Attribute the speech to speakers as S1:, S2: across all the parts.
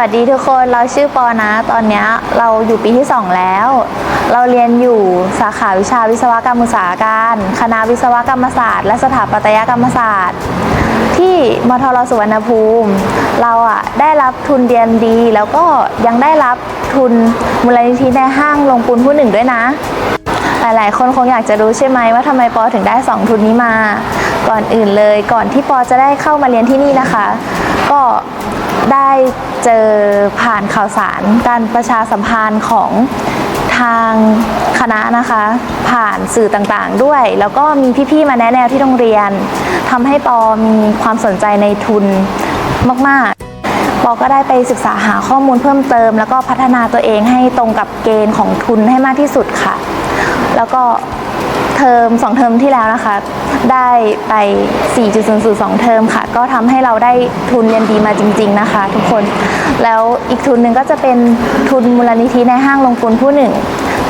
S1: วัสดีทุกคนเราชื่อปอนะ ตอนนี้เราอยู่ปีที่ 2 แล้ว เราเรียนอยู่สาขาวิชาวิศวกรรมอุตสาหการ คณะวิศวกรรมศาสตร์ และสถาปัตยกรรมศาสตร์ ที่มทรสุวรรณภูมิ เราอะได้รับทุนเรียนดี แล้วก็ยังได้รับทุนมูลนิธิในห้างลงปูนผู้หนึ่งด้วยนะ หลายๆ คนคงอยากจะรู้ใช่ไหมว่าทำไมปอถึงได้ 2 ทุนนี้มา ก่อนอื่นเลย ก่อนที่ปอจะได้เข้ามาเรียนที่นี่นะคะ ก็ ได้เจอผ่านข่าวสารการประชาสัมพันธ์ของทางคณะนะคะ ผ่านสื่อต่างๆด้วย แล้วก็มีพี่ๆมาแนะแนวที่โรงเรียนทำให้ปอมีความสนใจในทุนมากๆ ปอก็ได้ไปศึกษาหาข้อมูลเพิ่มเติม แล้วก็พัฒนาตัวเองให้ตรงกับเกณฑ์ของทุนให้มากที่สุดค่ะ แล้วก็ เทอมสองเทอมที่แล้วนะคะ ได้ไป 4.002 เทอมค่ะ ก็ทำให้เราได้ทุนเรียนดีมาจริง ๆนะคะ ทุกคน แล้วอีกทุนหนึ่งก็จะเป็นทุนมูลนิธิในห้างลงทุนผู้หนึ่ง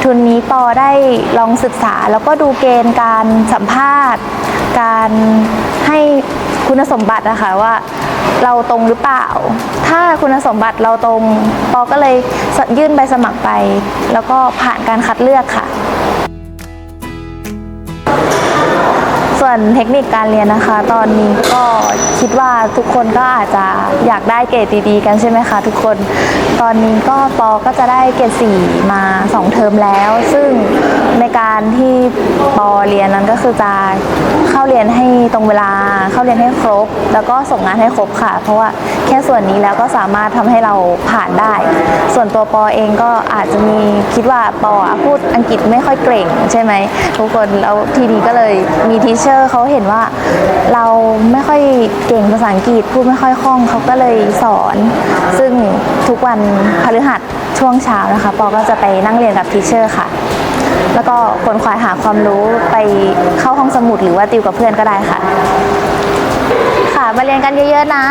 S1: ทุนนี้ปอได้ลองศึกษา แล้วก็ดูเกณฑ์การสัมภาษณ์ การให้คุณสมบัตินะคะว่าเราตรงหรือเปล่า ถ้าคุณสมบัติเราตรง ปอก็เลยยื่นใบสมัครไป แล้วก็ผ่านการคัดเลือกค่ะ ส่วนเทคนิคการเรียนนะคะ ตอนนี้ก็คิดว่าทุกคนก็อาจจะอยากได้เกรดดีๆ กันใช่ไหมคะทุกคน ตอนนี้ก็ปอก็จะได้เกรด4มา 2 เทอมแล้ว ซึ่งในการที่ปอเรียนนั้นก็คือจะเข้าเรียนให้ตรงเวลา เข้าเรียนให้ครบ แล้วก็ส่งงานให้ครบค่ะ เพราะว่าแค่ส่วนนี้แล้วก็สามารถทำให้เราผ่านได้ ส่วนตัวปอเองก็อาจจะมีคิดว่าปอพูดอังกฤษไม่ค่อยเก่งใช่ไหมทุกคนแล้วทีนี้ก็เลยมีทีเชอร์เขาเห็นว่าเราไม่ค่อยเก่งภาษาอังกฤษพูดไม่ค่อยคล่องเขาก็เลยสอน ซึ่งทุกวันพฤหัสช่วงเช้านะคะปอก็จะไปนั่งเรียนกับทีเชอร์ค่ะ แล้วก็คนขวายหาความรู้ไปเข้าห้องสมุดหรือว่าติวกับเพื่อนก็ได้ค่ะ ค่ะมาเรียนกันเยอะๆนะ